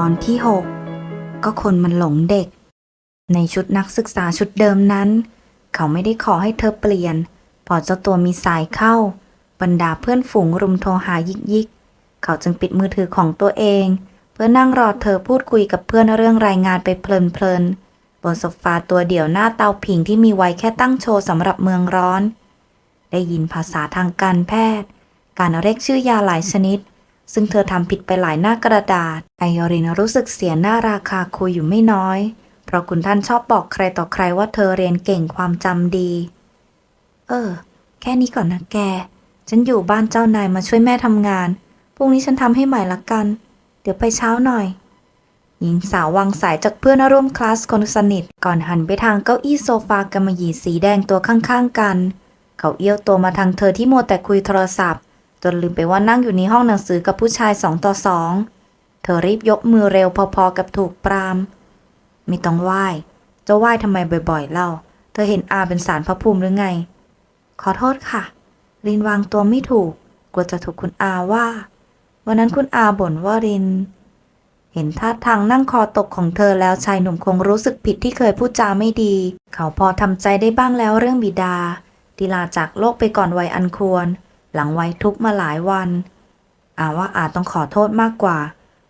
ตอนที่หกก็คนมันหลงเด็ก ในชุดนักศึกษาชุดเดิมนั้น เขาไม่ได้ขอให้เธอเปลี่ยน พอเจ้าตัวมีสายเข้า บรรดาเพื่อนฝูงรุมโทรหายิกยิกๆเขาจึงปิดมือถือของตัวเอง เพื่อนั่งรอเธอพูดคุยกับเพื่อนเรื่องรายงานไปเพลินๆบนโซฟาตัวเดี่ยวหน้าเตาผิงที่มีไว้แค่ตั้งโชว์สำหรับเมืองร้อน ได้ยินภาษาทางการแพทย์ การเรียกชื่อยาหลายชนิด ซึ่งเธอทำผิดไปหลายหน้ากระดาษ ไออรินรู้สึกเสียหน้าราคาคุยอยู่ไม่น้อย เพราะคุณท่านชอบบอกใครต่อใครว่าเธอเรียนเก่งความจำดี เออ แค่นี้ก่อนนะแก ฉันอยู่บ้านเจ้านายมาช่วยแม่ทำงาน พรุ่งนี้ฉันทำให้ใหม่ละกัน เดี๋ยวไปเช้าหน่อยหญิงสาววางสายจากเพื่อนร่วมคลาสคนสนิท ก่อนหันไปทางเก้าอี้โซฟากำมะหยี่สีแดงตัวข้างๆกัน เขาเอี้ยวตัวมาทางเธอที่มัวแต่คุยโทรศัพท์ นลืมไปว่านั่งอยู่ในห้องหนังสือกับผู้ชายสองต่อสอง เธอรีบยกมือเร็วพอๆกับถูกปราม ไม่ต้องไหว้ จะไหว้ทำไมบ่อยๆเล่า เธอเห็นอาเป็นสารพระภูมิหรือไง ขอโทษค่ะ รินวางตัวไม่ถูก กลัวจะถูกคุณอาว่า วันนั้นคุณอาบ่นว่าริน เห็นท่าทางนั่งคอตกของเธอแล้วชายหนุ่มคงรู้สึกผิดที่เคยพูดจาไม่ดี เขาพอทำใจได้บ้างแล้วเรื่องบิดาที่ลาจากโลกไปก่อนวัยอันควร หลังไวัยทุกมาหลายวันอาว่าอาต้องขอโทษมากกว่า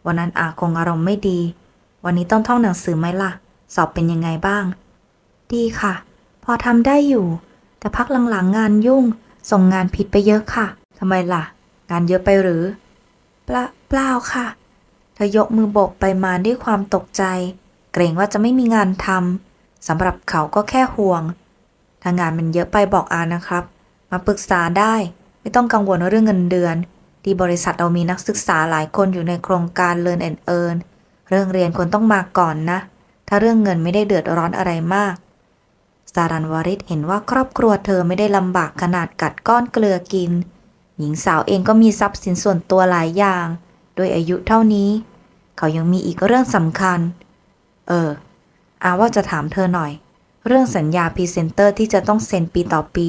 วันนั้นอาคงอารมณ์ไม่ดี วันนี้ต้องท่องหนังสือไหมล่ะ สอบเป็นยังไงบ้าง ดีค่ะ พอทำได้อยู่ แต่พักหลังๆงานยุ่ง ส่งงานผิดไปเยอะค่ะทำไมล่ะ งานเยอะไปหรือเปล่าเปล่าค่ะเธอยกมือโบกไปมาด้วยความตกใจ เกรงว่าจะไม่มีงานทำสำหรับเขาก็แค่ห่วง ถ้างานมันเยอะไปบอกอานะครับ มาปรึกษาได้ ไม่ต้องกังวลเรื่องเงินเดือน ที่บริษัทเรามีนักศึกษาหลายคนอยู่ในโครงการ Learn and Earn เรื่องเรียนควรต้องมาก่อนนะ ถ้าเรื่องเงินไม่ได้เดือดร้อนอะไรมาก สารันวริศเห็นว่าครอบครัวเธอไม่ได้ลำบากขนาดกัดก้อนเกลือกิน หญิงสาวเองก็มีทรัพย์สินส่วนตัวหลายอย่างโดยอายุเท่านี้ เขายังมีอีกเรื่องสำคัญ เออ อาว่าจะถามเธอหน่อย เรื่องสัญญาพรีเซนเตอร์ที่จะต้องเซ็นปีต่อปี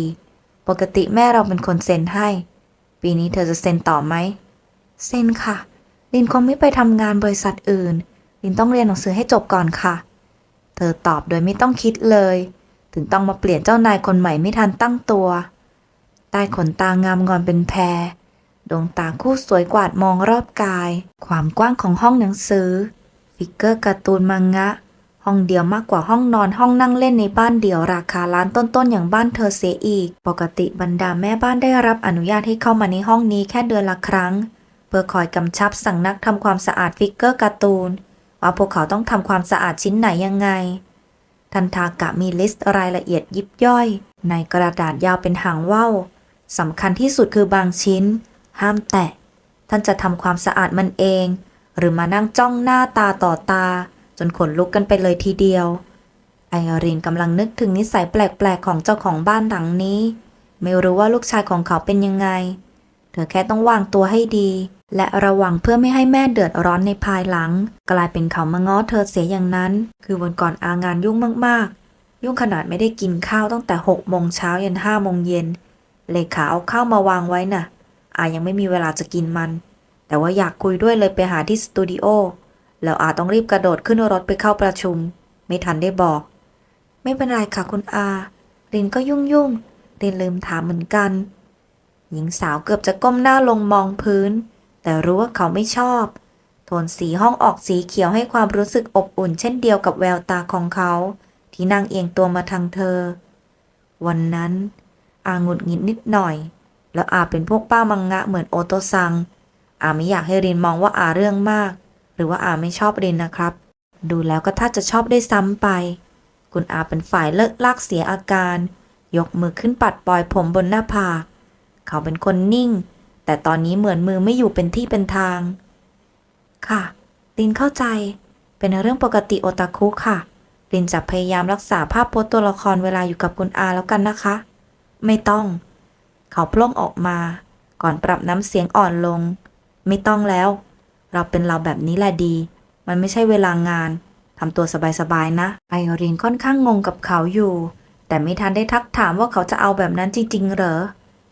ปกติแม่เราเป็นคนเซ็นให้ ปีนี้เธอจะเซ็นต่อไหม เซ็นค่ะ ลินคงไม่ไปทำงานบริษัทอื่น ลินต้องเรียนหนังสือให้จบก่อนค่ะ เธอตอบโดยไม่ต้องคิดเลย ถึงต้องมาเปลี่ยนเจ้านายคนใหม่ไม่ทันตั้งตัว ใต้ขนตางามงอนเป็นแพร ดวงตาคู่สวยกวาดมองรอบกาย ความกว้างของห้องหนังสือ ฟิกเกอร์การ์ตูนมังงะ ห้องเดียวมากกว่าห้องนอนห้องนั่งเล่นในบ้านเดียวราคาล้านต้นๆ อย่างบ้านเธอเสียอีก ปกติบรรดาแม่บ้านได้รับอนุญาตให้เข้ามาในห้องนี้แค่เดือนละครั้ง เพื่อคอยกำชับสั่งนักทำความสะอาดฟิกเกอร์การ์ตูน ว่าพวกเขาต้องทำความสะอาดชิ้นไหนยังไง ทันทากะมีลิสต์รายละเอียดยิบย่อย ในกระดาษยาวเป็นหางว่าวสำคัญที่สุดคือบางชิ้น ห้ามแตะ ท่านจะทำความสะอาดมันเอง หรือมานั่งจ้องหน้าตาต่อตา จนขนลุกกันไปเลยทีเดียว ไอรีนกำลังนึกถึงนิสัยแปลกๆของเจ้าของบ้านหลังนี้ ไม่รู้ว่าลูกชายของเขาเป็นยังไง เธอแค่ต้องวางตัวให้ดี และระวังเพื่อไม่ให้แม่เดือดร้อนในภายหลัง กลายเป็นเขามาง้อเธอเสียอย่างนั้น คือวันก่อนอางานยุ่งมากๆ ยุ่งขนาดไม่ได้กินข้าวตั้งแต่หกโมงเช้ายันห้าโมงเย็นเลขาเอาข้าวมาวางไว้น่ะอายังไม่มีเวลาจะกินมัน แต่ว่าอยากคุยด้วยเลยไปหาที่สตูดิโอ แล้วอาต้องรีบกระโดดขึ้นรถไปเข้าประชุม ไม่ทันได้บอก ไม่เป็นไรค่ะคุณอา รินก็ยุ่งยุ่งรินลืมถามเหมือนกัน หญิงสาวเกือบจะก้มหน้าลงมองพื้น แต่รู้ว่าเขาไม่ชอบ โทนสีห้องออกสีเขียวให้ความรู้สึกอบอุ่น เช่นเดียวกับแววตาของเขา ที่นั่งเอียงตัวมาทางเธอ วันนั้น อาหงุดหงิดนิดหน่อย แล้วอาเป็นพวกป้ามังงะเหมือนโอโตซัง อาไม่อยากให้รินมองว่าอาเรื่องมาก หรือว่าอาไม่ชอบเรนนะครับ ดูแล้วก็ถ้าจะชอบได้ซ้ำไป คุณอาเป็นฝ่ายเลิกลากเสียอาการ ยกมือขึ้นปัดปล่อยผมบนหน้าผาก เขาเป็นคนนิ่ง แต่ตอนนี้เหมือนมือไม่อยู่เป็นที่เป็นทาง ค่ะ ลินเข้าใจ เป็นเรื่องปกติโอตาคุค่ะ ลินจะพยายามรักษาภาพพจน์ตัวละครเวลาอยู่กับคุณอาแล้วกันนะคะ ไม่ต้อง เขาพล่งออกมา ก่อนปรับน้ำเสียงอ่อนลง ไม่ต้องแล้ว เราเป็นเราแบบนี้แหละดี มันไม่ใช่เวลางานทำตัวสบายๆนะ ไอรีนค่อนข้างงงกับเขาอยู่ แต่ไม่ทันได้ทักถามว่าเขาจะเอาแบบนั้นจริงๆเหรอ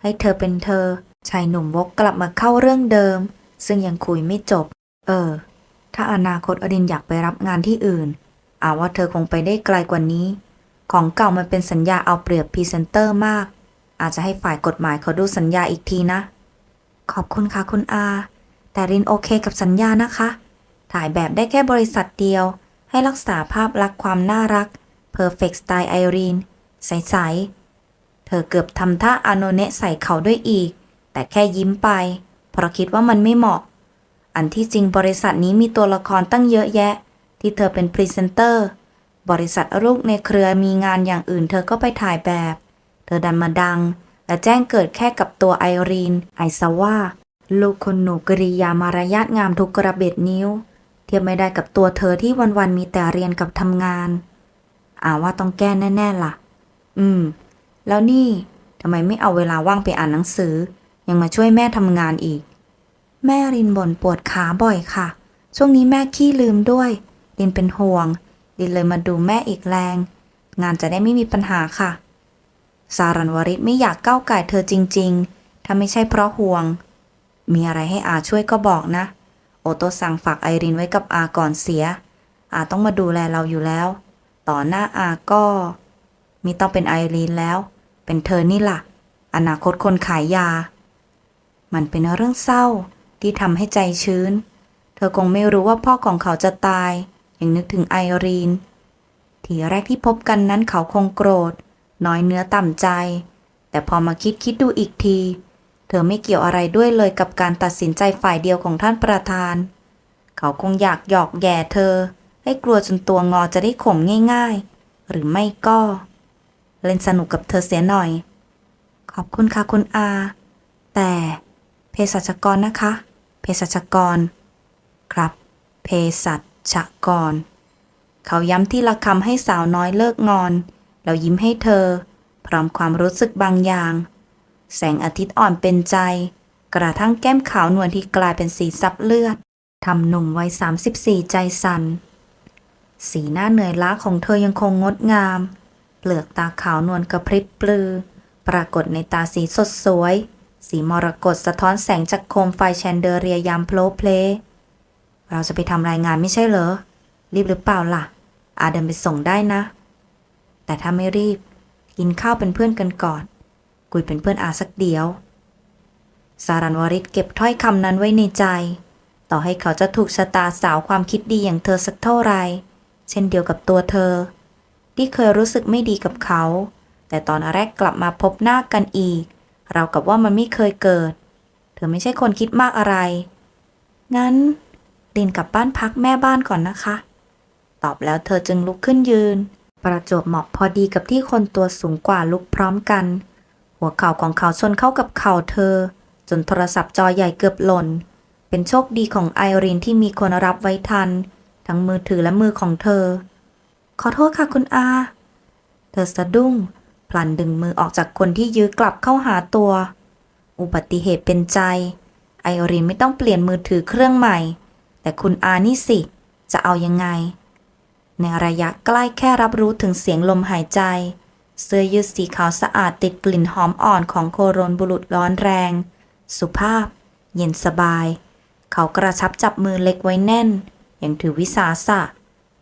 ให้เธอเป็นเธอ ชายหนุ่มวกกลับมาเข้าเรื่องเดิม ซึ่งยังคุยไม่จบ เออ ถ้าอนาคตอดินอยากไปรับงานที่อื่นอาว่าเธอคงไปได้ไกลกว่านี้ ของเก่ามันเป็นสัญญาเอาเปรียบพรีเซนเตอร์มาก อาจจะให้ฝ่ายกฎหมายเขาดูสัญญาอีกทีนะ ขอบคุณค่ะคุณอา แต่รินโอเคกับสัญญานะคะ ถ่ายแบบได้แค่บริษัทเดียว ให้รักษาภาพลักษณ์ความน่ารัก Perfect Style Irene ใสๆ เธอเกือบทำท่าอาโนเนะใส่เขาด้วยอีก แต่แค่ยิ้มไป เพราะคิดว่ามันไม่เหมาะ อันที่จริงบริษัทนี้มีตัวละครตั้งเยอะแยะ ที่เธอเป็นพรีเซนเตอร์ บริษัทลูกในเครือมีงานอย่างอื่น เธอก็ไปถ่ายแบบ เธอดันมาดังและแจ้งเกิดแค่กับตัวไอรีน ไอซาว่า ลูกคนหนูกริยามารยาทงามทุกกระเบ็ดนิ้ว เทียบไม่ได้กับตัวเธอที่วันๆมีแต่เรียนกับทำงานอาว่าต้องแก้แน่ๆล่ะ อืม แล้วนี่ทำไมไม่เอาเวลาว่างไปอ่านหนังสือ ยังมาช่วยแม่ทำงานอีก แม่รินบ่นปวดขาบ่อยค่ะ ช่วงนี้แม่ขี้ลืมด้วย รินเป็นห่วง รินเลยมาดูแม่อีกแรง งานจะได้ไม่มีปัญหาค่ะ สารันวริศไม่อยากก้าวไก่เธอจริง ๆ ถ้าไม่ใช่เพราะห่วง มีอะไรให้อาช่วยก็บอกนะ โอโตสั่งฝากไอรินไว้กับอาก่อนเสีย อาต้องมาดูแลเราอยู่แล้ว ต่อหน้าอาก็มีต้องเป็นไอรีนแล้ว เป็นเธอนี่ล่ะ อนาคตคนขายยา มันเป็นเรื่องเศร้าที่ทำให้ใจชื้น เธอคงไม่รู้ว่าพ่อของเขาจะตาย ยังนึกถึงไอรีน ทีแรกที่พบกันนั้นเขาคงโกรธ น้อยเนื้อต่ำใจ แต่พอมาคิดคิดดูอีกที เธอไม่เกี่ยวอะไรด้วยเลยกับการตัดสินใจฝ่ายเดียวของท่านประธาน เขาคงอยากหยอกแย่เธอ ให้กลัวจนตัวงอจะได้ข่มง่าย ๆ หรือไม่ก็ เล่นสนุกกับเธอเสียหน่อย ขอบคุณค่ะคุณอา แต่เภสัชกรนะคะ เภสัชกร ครับ เภสัชกร เขาย้ำที่ละคำให้สาวน้อยเลิกงอน แล้วยิ้มให้เธอ พร้อมความรู้สึกบางอย่าง แสงอาทิตย์อ่อนเป็นใจ กระทั่งแก้มขาวนวลที่กลายเป็นสีซับเลือดทำหนุ่มวัย 34 ใจสัน่น สีหน้าเหนื่อยล้าของเธอยังคงงดงาม เปลือกตาขาวนวลกระพริบปลือ ปรากฏในตาสีสดสวย สีมรกตสะท้อนแสงจากโคมไฟแชนเดอเรียยามโพลเพล เราจะไปทำรายงานไม่ใช่เหรอ รีบหรือเปล่าล่ะ อาเดินไปส่งได้นะ แต่ถ้าไม่รีบ กินข้าวเป็นเพื่อนกันก่อน กุยเป็นเพื่อนอาสักเดียว สารันวริศเก็บถ้อยคำนั้นไว้ในใจ ต่อให้เขาจะถูกชะตาสาวความคิดดีอย่างเธอสักเท่าไร เช่นเดียวกับตัวเธอ ที่เคยรู้สึกไม่ดีกับเขา แต่ตอนแรกกลับมาพบหน้ากันอีก เรากับว่ามันไม่เคยเกิด เธอไม่ใช่คนคิดมากอะไร งั้นลินกลับบ้านพักแม่บ้านก่อนนะคะ ตอบแล้วเธอจึงลุกขึ้นยืน ประจวบเหมาะพอดีกับที่คนตัวสูงกว่าลุกพร้อมกัน หัวเข่าของเขาชนเข้ากับเข่าเธอ จนโทรศัพท์จอใหญ่เกือบหล่น เป็นโชคดีของไอรีนที่มีคนรับไว้ทัน ทั้งมือถือและมือของเธอ ขอโทษค่ะคุณอา เธอสะดุ้ง พลันดึงมือออกจากคนที่ยื้อกลับเข้าหาตัว อุบัติเหตุเป็นใจ ไอรีนไม่ต้องเปลี่ยนมือถือเครื่องใหม่ แต่คุณอานี่สิ จะเอายังไง ในระยะใกล้แค่รับรู้ถึงเสียงลมหายใจ เสื้อยืดสีขาวสะอาดติดกลิ่นหอมอ่อนของโคโรนบุรุษร้อนแรง สุภาพ เย็นสบาย เขากระชับจับมือเล็กไว้แน่น อย่างถือวิสาสะ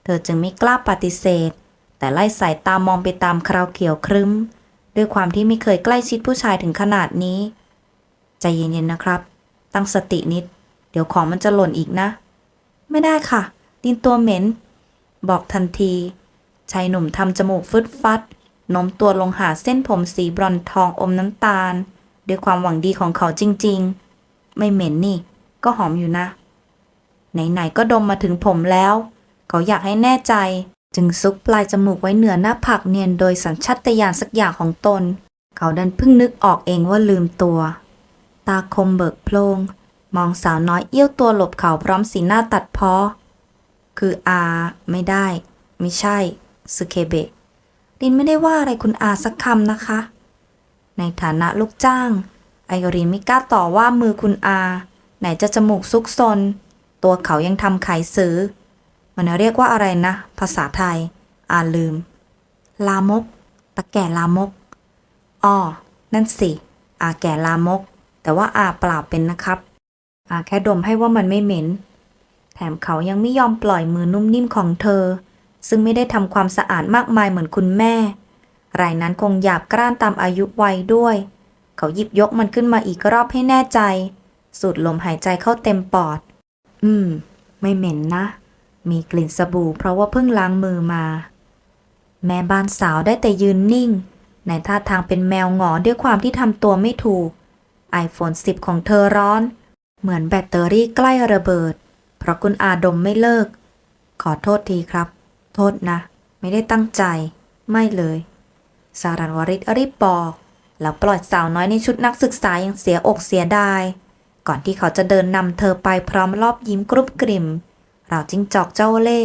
เธอจึงไม่กล้าปฏิเสธ แต่ไล่สายตามองไปตามคราวเขียวครึ้ม ด้วยความที่ไม่เคยใกล้ชิดผู้ชายถึงขนาดนี้ ใจเย็นๆนะครับ ตั้งสตินิด เดี๋ยวของมันจะหล่นอีกนะ ไม่ได้ค่ะ ดินตัวเหม็น บอกทันทีชายหนุ่มทำจมูกฟึดฟัด โน้มตัวลงหาเส้นผมสีบรอนทองอมน้ำตาล ด้วยความหวังดีของเขาจริงๆ ไม่เหม็นนี่ ก็หอมอยู่นะ ไหนๆ ก็ดมมาถึงผมแล้ว เขาอยากให้แน่ใจ จึงซุกปลายจมูกไว้เหนือหน้าผากเนียนโดยสัญชาตญาณสักอย่างของตน เขาดันเพิ่งนึกออกเองว่าลืมตัว ตาคมเบิกโพลงมองสาวน้อยเอี้ยวตัวหลบเขาพร้อมสีหน้าตัดเพ้อคืออาไม่ได้ ไม่ใช่สึเคเบะ รินไม่ได้ว่าอะไรคุณอาสักคำนะคะ ในฐานะลูกจ้าง ไอรินไม่กล้าต่อว่ามือคุณอา ไหนจะจมูกซุกซน ตัวเขายังทำขายซื้อ มันเรียกว่าอะไรนะ ภาษาไทย อาลืม ลามก ตะแก่ลามกอ้อนั่นสิ อาแก่ลามก แต่ว่าอาเปล่าเป็นนะครับ อาแค่ดมให้ว่ามันไม่เหม็น แถมเขายังไม่ยอมปล่อยมือนุ่มนิ่มของเธอ ซึ่งไม่ได้ทำความสะอาดมากมายเหมือนคุณแม่ รายนั้นคงหยาบกร้านตามอายุวัยด้วย เขาหยิบยกมันขึ้นมาอีกรอบให้แน่ใจ สูดลมหายใจเข้าเต็มปอด อืม ไม่เหม็นนะ มีกลิ่นสบู่เพราะว่าเพิ่งล้างมือมา แม่บ้านสาวได้แต่ยืนนิ่ง ในท่าทางเป็นแมวหงอด้วยความที่ทำตัวไม่ถูก iPhone 10 ของเธอร้อน เหมือนแบตเตอรี่ใกล้ระเบิด เพราะคุณอาดมไม่เลิก ขอโทษทีครับ โทษนะ ไม่ได้ตั้งใจ ไม่เลย สารันวริศรีบบอกแล้วปล่อยสาวน้อยในชุดนักศึกษาอย่างเสียอกเสียดาย ก่อนที่เขาจะเดินนำเธอไปพร้อมรอบยิ้มกรุบกริ่มเราจิ้งจอกเจ้าเล่